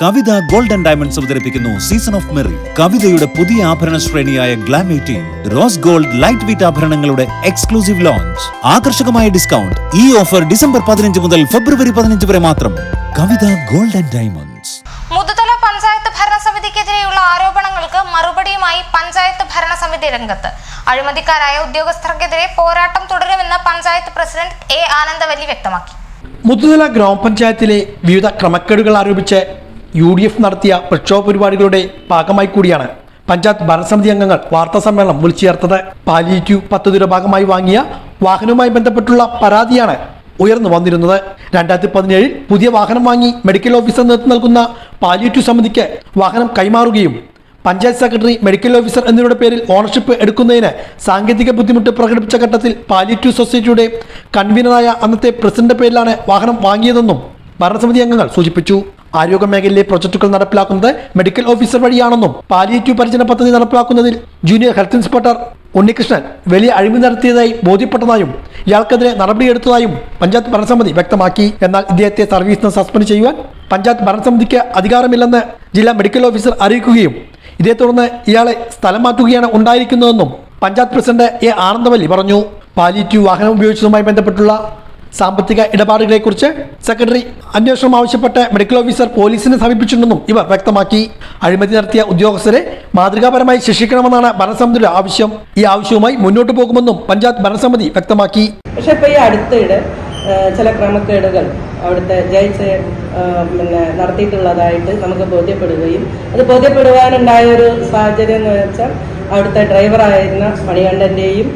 കവിത golden diamonds അവതരിപ്പിക്കുന്നു season of merry കവിതയുടെ പുതിയ ആഭരണ ശ്രേണിയായ glam eighteen rose gold light weight ആഭരണങ്ങളുടെ exclusive launch ആകർഷകമായ ഡിസ്കൗണ്ട് ഈ ഓഫർ ഡിസംബർ പതിനഞ്ച് മുതൽ ഫെബ്രുവരി പതിനഞ്ച് വരെ മാത്രം. Kavitha golden diamonds. Muthuthala panchayat ഭരണസമിതിക്കെതിരെയുള്ള ആരോപണങ്ങൾക്ക് മറുപടിയുമായി പഞ്ചായത്ത് ഭരണസമിതി രംഗത്ത്. അഴിമതിക്കാരായ ഉദ്യോഗസ്ഥർക്കെതിരെ പോരാട്ടം തുടരുമെന്ന് പഞ്ചായത്ത് പ്രസിഡന്റ് എ ആനന്ദവല്ലി വ്യക്തമാക്കി. മുത്തുതല ഗ്രാമപഞ്ചായത്തിലെ വിവിധ ക്രമക്കേടുകൾ ആരോപിച്ച് യു ഡി എഫ് നടത്തിയ പ്രക്ഷോഭ പരിപാടികളുടെ ഭാഗമായി കൂടിയാണ് പഞ്ചായത്ത് ഭരണസമിതി അംഗങ്ങൾ വാർത്താ സമ്മേളനം വിളിച്ചു ചേർത്തത് പാലിയേറ്റീവ് പദ്ധതിയുടെ ഭാഗമായി വാങ്ങിയ വാഹനവുമായി ബന്ധപ്പെട്ടുള്ള പരാതിയാണ് ഉയർന്നു വന്നിരുന്നത്. രണ്ടായിരത്തി പതിനേഴിൽ പുതിയ വാഹനം വാങ്ങി മെഡിക്കൽ ഓഫീസർ നേതൃത്വം നൽകുന്ന പാലിയേറ്റീവ് സമിതിക്ക് വാഹനം കൈമാറുകയും പഞ്ചായത്ത് സെക്രട്ടറി മെഡിക്കൽ ഓഫീസർ എന്നിവരുടെ പേരിൽ ഓണർഷിപ്പ് എടുക്കുന്നതിന് സാങ്കേതിക ബുദ്ധിമുട്ട് പ്രകടിപ്പിച്ച ഘട്ടത്തിൽ പാലിയേറ്റീവ് സൊസൈറ്റിയുടെ കൺവീനറായ അന്നത്തെ പ്രസിഡന്റ് പേരിലാണ് വാഹനം വാങ്ങിയതെന്നും ഭരണസമിതി അംഗങ്ങൾ സൂചിപ്പിച്ചു. ആരോഗ്യ മേഖലയിലെ പ്രൊജക്ടുകൾ നടപ്പിലാക്കുന്നത് മെഡിക്കൽ ഓഫീസർ വഴിയാണെന്നും പാലിയേറ്റീവ് പരിചരണ പദ്ധതി നടപ്പിലാക്കുന്നതിൽ ജൂനിയർ ഹെൽത്ത് ഇൻസ്പെക്ടർ ഉണ്ണികൃഷ്ണൻ വലിയ അഴിമതി നടത്തിയതായി ബോധ്യപ്പെട്ടതായും ഇയാൾക്കെതിരെ നടപടിയെടുത്തതായും പഞ്ചായത്ത് ഭരണസമിതി വ്യക്തമാക്കി. എന്നാൽ ഇദ്ദേഹത്തെ സർവീസിൽ നിന്ന് സസ്പെൻഡ് ചെയ്യുവാൻ പഞ്ചായത്ത് ഭരണസമിതിക്ക് അധികാരമില്ലെന്ന് ജില്ലാ മെഡിക്കൽ ഓഫീസർ അറിയിക്കുകയും ഇതേ തുടർന്ന് ഇയാളെ സ്ഥലം മാറ്റുകയാണ് ഉണ്ടായിരിക്കുന്നതെന്നും പഞ്ചായത്ത് പ്രസിഡന്റ് എ ആനന്ദവല്ലി പറഞ്ഞു. പാലിറ്റീവ് വാഹനം ഉപയോഗിച്ചതുമായി ബന്ധപ്പെട്ടുള്ള സാമ്പത്തിക ഇടപാടുകളെ കുറിച്ച് സെക്രട്ടറി അന്വേഷണം ആവശ്യപ്പെട്ട് മെഡിക്കൽ ഓഫീസർ പോലീസിനെ സമീപിച്ചിട്ടുണ്ടെന്നും ഇവർ വ്യക്തമാക്കി. അഴിമതി നടത്തിയ ഉദ്യോഗസ്ഥരെ മാതൃകാപരമായി ശിക്ഷിക്കണമെന്നാണ് ഭരണസമിതിയുടെ ആവശ്യം. ഈ ആവശ്യവുമായി മുന്നോട്ട് പോകുമെന്നും പഞ്ചായത്ത് ഭരണസമിതി വ്യക്തമാക്കി. പക്ഷെ ഇപ്പോൾ ഈ അടുത്തിടെ ചില ക്രമക്കേടുകൾ അവിടുത്തെ ജയിച്ച് പിന്നെ നടത്തിയിട്ടുള്ളതായിട്ട് നമുക്ക് ബോധ്യപ്പെടുകയും അത് ബോധ്യപ്പെടുവാനുണ്ടായ ഒരു സാഹചര്യം എന്ന് വെച്ചാൽ അവിടുത്തെ ഡ്രൈവറായിരുന്ന മണികണ്ഠന്റെയും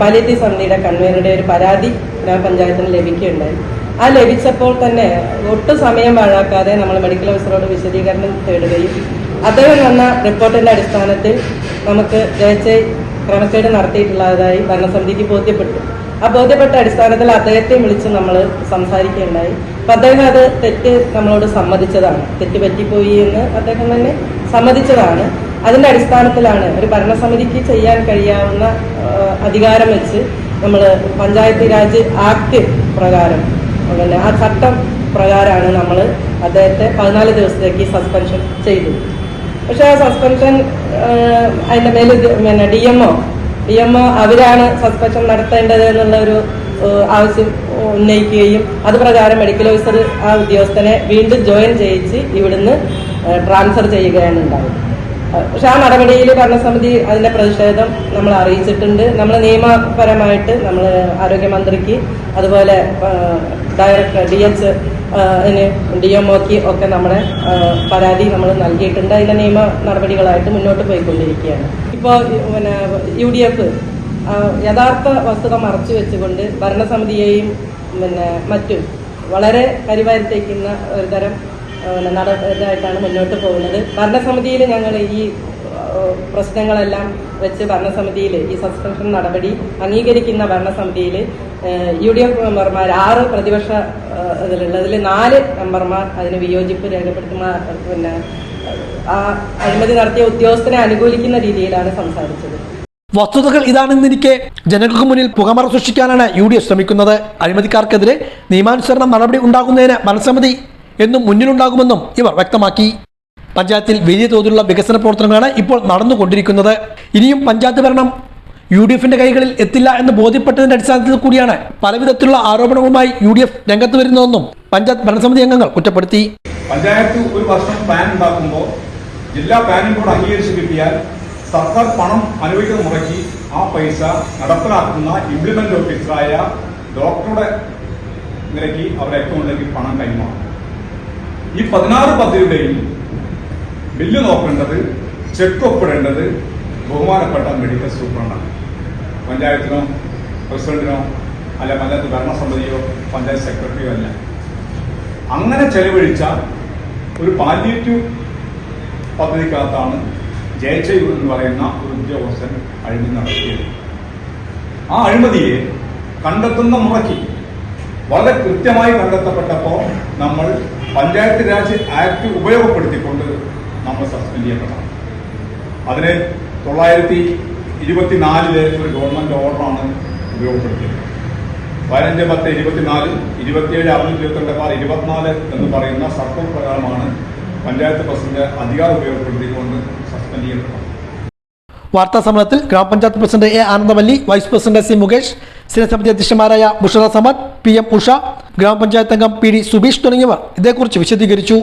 പാലിയേറ്റീവ് സമിതിയുടെ കൺവീനറുടെ ഒരു പരാതി ഗ്രാമപഞ്ചായത്തിന് ലഭിക്കുകയുണ്ടായി. ആ ലഭിച്ചപ്പോൾ തന്നെ ഒട്ടും സമയം പാഴാക്കാതെ നമ്മൾ മെഡിക്കൽ ഓഫീസറോട് വിശദീകരണം തേടുകയും അദ്ദേഹം വന്ന റിപ്പോർട്ടിന്റെ അടിസ്ഥാനത്തിൽ നമുക്ക് ജയച്ചെ ക്രമക്കേട് നടത്തിയിട്ടുള്ളതായി ഭരണസമിതിക്ക് ബോധ്യപ്പെട്ടു. ആ ബോധ്യപ്പെട്ട അടിസ്ഥാനത്തിൽ അദ്ദേഹത്തെ വിളിച്ച് നമ്മൾ സംസാരിക്കുകയുണ്ടായി. അപ്പം അദ്ദേഹം അത് തെറ്റ് നമ്മളോട് സമ്മതിച്ചതാണ്. തെറ്റ് പറ്റിപ്പോയി എന്ന് അദ്ദേഹം തന്നെ സമ്മതിച്ചതാണ്. അതിന്റെ അടിസ്ഥാനത്തിലാണ് ഒരു ഭരണസമിതിക്ക് ചെയ്യാൻ കഴിയാവുന്ന അധികാരം വെച്ച് നമ്മൾ പഞ്ചായത്ത് രാജ് ആക്ട് പ്രകാരം പിന്നെ ആ ചട്ടം പ്രകാരമാണ് നമ്മൾ അദ്ദേഹത്തെ പതിനാല് ദിവസത്തേക്ക് സസ്പെൻഷൻ ചെയ്തത്. പക്ഷെ ആ സസ്പെൻഷൻ അതിന്റെ മേലെ പിന്നെ D M O D M O അവരാണ് സസ്പെൻഷൻ നടത്തേണ്ടത് എന്നുള്ള ഒരു ആവശ്യം ഉന്നയിക്കുകയും അത് പ്രകാരം മെഡിക്കൽ ഓഫീസർ ആ ഉദ്യോഗസ്ഥനെ വീണ്ടും ജോയിൻ ചെയ്യിച്ച് ഇവിടുന്ന് ട്രാൻസ്ഫർ ചെയ്യുകയാണ് ഏഹ്, പക്ഷെ ആ നടപടിയിൽ ഭരണസമിതി അതിന്റെ പ്രതിഷേധം നമ്മൾ അറിയിച്ചിട്ടുണ്ട്. നമ്മൾ നിയമപരമായിട്ട് നമ്മൾ ആരോഗ്യമന്ത്രിക്ക് അതുപോലെ director D H D M ഒക്കെ നമ്മുടെ പരാതി നമ്മൾ നൽകിയിട്ടുണ്ട്. അതിന്റെ നിയമ നടപടികളായിട്ട് മുന്നോട്ട് പോയിക്കൊണ്ടിരിക്കുകയാണ്. ഇപ്പോൾ പിന്നെ യു ഡി എഫ് യഥാർത്ഥ വസ്തുത മറച്ചു വെച്ചുകൊണ്ട് ഭരണസമിതിയെയും പിന്നെ മറ്റും വളരെ കരിവാരിത്തേക്കുന്ന ഒരു തരം നട ഇതായിട്ടാണ് മുന്നോട്ട് പോകുന്നത്. ഭരണസമിതിയിൽ ഞങ്ങൾ ഈ പ്രശ്നങ്ങളെല്ലാം വെച്ച് ഭരണസമിതിയിൽ ഈ സസ്പെൻഷൻ നടപടി അംഗീകരിക്കുന്ന ഭരണസമിതിയിൽ യു ഡി എഫ് മെമ്പർമാർ ആറ് പ്രതിപക്ഷ ഇതിലുള്ള അതിൽ നാല് മെമ്പർമാർ അതിന് വിയോജിപ്പ് രേഖപ്പെടുത്തുന്ന പിന്നെ ആ അഴിമതി നടത്തിയ ഉദ്യോഗസ്ഥനെ അനുകൂലിക്കുന്ന രീതിയിലാണ് സംസാരിച്ചത്. വസ്തുതകൾ ഇതാണെന്നിരിക്കെ ജനങ്ങൾക്ക് മുന്നിൽ പുകമറ സൃഷ്ടിക്കാനാണ് യു ഡി എഫ് ശ്രമിക്കുന്നത്. അഴിമതിക്കാർക്കെതിരെ നിയമാനുസരണം നടപടി ഉണ്ടാകുന്നതിന് ഭരണസമിതി എന്നും മുന്നിലുണ്ടാകുമെന്നും ഇവർ വ്യക്തമാക്കി. പഞ്ചായത്തിൽ വലിയ തോതിലുള്ള വികസന പ്രവർത്തനങ്ങളാണ് ഇപ്പോൾ നടന്നുകൊണ്ടിരിക്കുന്നത്. ഇനിയും പഞ്ചായത്ത് ഭരണം യു ഡി എഫിന്റെ കൈകളിൽ എത്തില്ല എന്ന് ബോധ്യപ്പെട്ടതിന്റെ അടിസ്ഥാനത്തിൽ കൂടിയാണ് പലവിധത്തിലുള്ള ആരോപണങ്ങളുമായി യു ഡി എഫ് രംഗത്ത് വരുന്നതെന്നും പഞ്ചായത്ത് ഭരണസമിതി അംഗങ്ങൾ കുറ്റപ്പെടുത്തി. പഞ്ചായത്ത് ഒരു വർഷം പ്ലാൻ ഉണ്ടാക്കുമ്പോൾ ജില്ലാ പ്ലാനിംഗ് ബോർഡ് അംഗീകരിച്ച് കിട്ടിയാൽ സർക്കാർ പണം അനുവദിക്കുന്ന മുറയ്ക്ക് ആ പൈസ നടപ്പിലാക്കുന്ന ഇംപ്ലിമെന്റ് ഓഫീസറായ ഡോക്ടറുടെ നിലയ്ക്ക് അവരുടെ അക്കൗണ്ടിലേക്ക് പണം കൈമാറും. ഈ പതിനാറ് പദ്ധതിയുടെയും ബില്ല് നോക്കേണ്ടത് ചെക്ക് ഒപ്പിടേണ്ടത് ബഹുമാനപ്പെട്ട മെഡിക്കൽ സൂപ്രണ്ടാണ്. പഞ്ചായത്തിനോ പ്രസിഡന്റിനോ അല്ല പഞ്ചായത്ത് ഭരണസമിതിയോ പഞ്ചായത്ത് സെക്രട്ടറിയോ അല്ല. അങ്ങനെ ചെലവഴിച്ച ഒരു പാലിയേറ്റീവ് പദ്ധതിക്കകത്താണ് ജയചൈവ് എന്ന് പറയുന്ന ഒരു ഉദ്യോഗസ്ഥൻ അഴിമതി നടത്തിയത്. ആ അഴിമതിയെ കണ്ടെത്തുന്ന മുറയ്ക്ക് വളരെ കൃത്യമായി കണ്ടെത്തപ്പെട്ടപ്പോൾ നമ്മൾ പഞ്ചായത്ത് രാജ് ആക്ട് ഉപയോഗപ്പെടുത്തിക്കൊണ്ട് നമ്മൾ സസ്പെൻഡ് ചെയ്യപ്പെടണം അതിന് തൊള്ളായിരത്തി ഇരുപത്തിനാലിലെ ഒരു ഗവൺമെന്റ് ഓർഡറാണ് ഉപയോഗപ്പെടുത്തിയത്. പതിനഞ്ച് പത്ത് ഇരുപത്തിനാല് ഇരുപത്തിയേഴ് അറുന്നൂറ്റി ഇരുപത്തിരണ്ട് പാർ ഇരുപത്തിനാല് എന്ന് പറയുന്ന സർക്കൂർ പ്രകാരമാണ് പഞ്ചായത്ത് പ്രസിഡന്റ് അധികാരം ഉപയോഗപ്പെടുത്തിക്കൊണ്ട് സസ്പെൻഡ് ചെയ്യപ്പെട്ടു വാർത്താ സമ്മേളനത്തിൽ ഗ്രാമപഞ്ചായത്ത് president A Anandamalli vice president C Mukesh സ്ഥിരസമിതി അധ്യക്ഷന്മാരായ ബുഷറ സമദ് പി എം ഉഷ ഗ്രാമപഞ്ചായത്ത് അംഗം പി ഡി സുബീഷ് തുടങ്ങിയവർ ഇതേക്കുറിച്ച് വിശദീകരിച്ചു.